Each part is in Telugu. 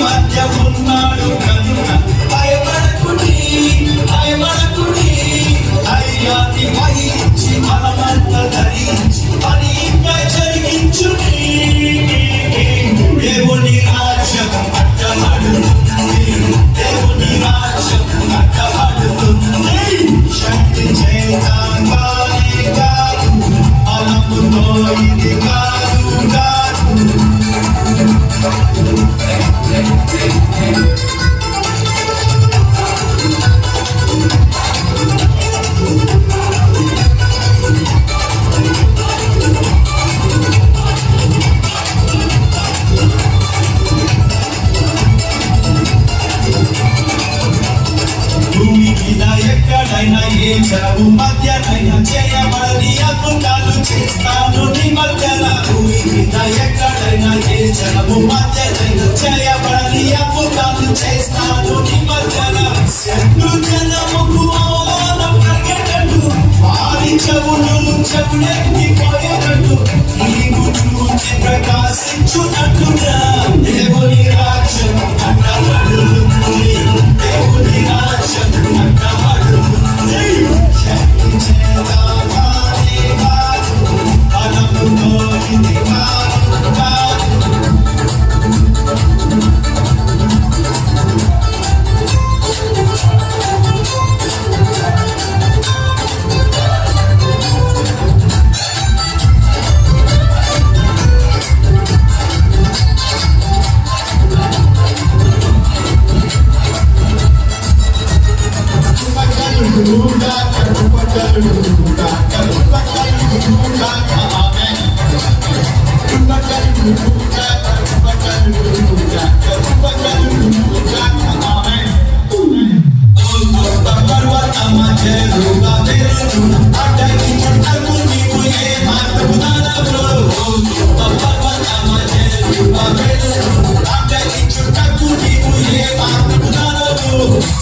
మధ్య ఉన్నాడు కనుక భయపడకుడి భయపడకుడి ధైర్యాన్ని వహించి మనమంత శక్తి చేత కాదు ఇది కాదు ఎక్కడైనా ఏ చెరువు మధ్యనైనా చేయబడని అద్భుతాలు చేస్తాను నీ మధ్యన. ఎక్కడైనా ఏ చెరువు మధ్యనైనా చేయబడని చెవులు చెవులెత్తి పోయేటట్టు నీవు చూచి ప్రకాశించున్నట్టుగా దేవుని రాజ్యం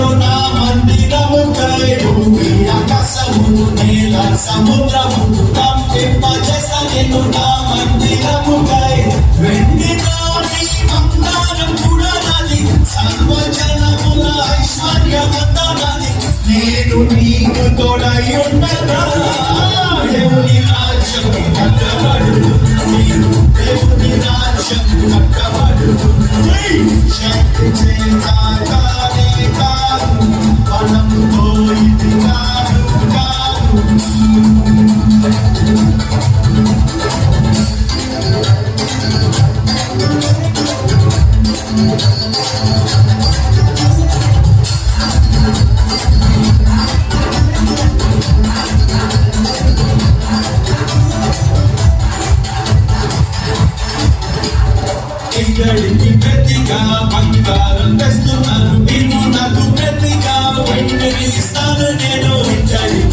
నేను నా మందిరముకై భూమి ఆకాశమును నేల సముద్రమును కంపింపజేస్తా నేను నా మందిరముకై వెండి నాటి బంగారం కూడా నాది సర్వజనముల ఐశ్వర్యమంతా నాది నేను నీకు తోడై ఉండగా దేవుని రాజ్యం కట్టబడుతుంది దేవుని రాజ్యం కట్టబడుతుంది శక్తి చేత ஆனந்தம் സ്ഥാപനോ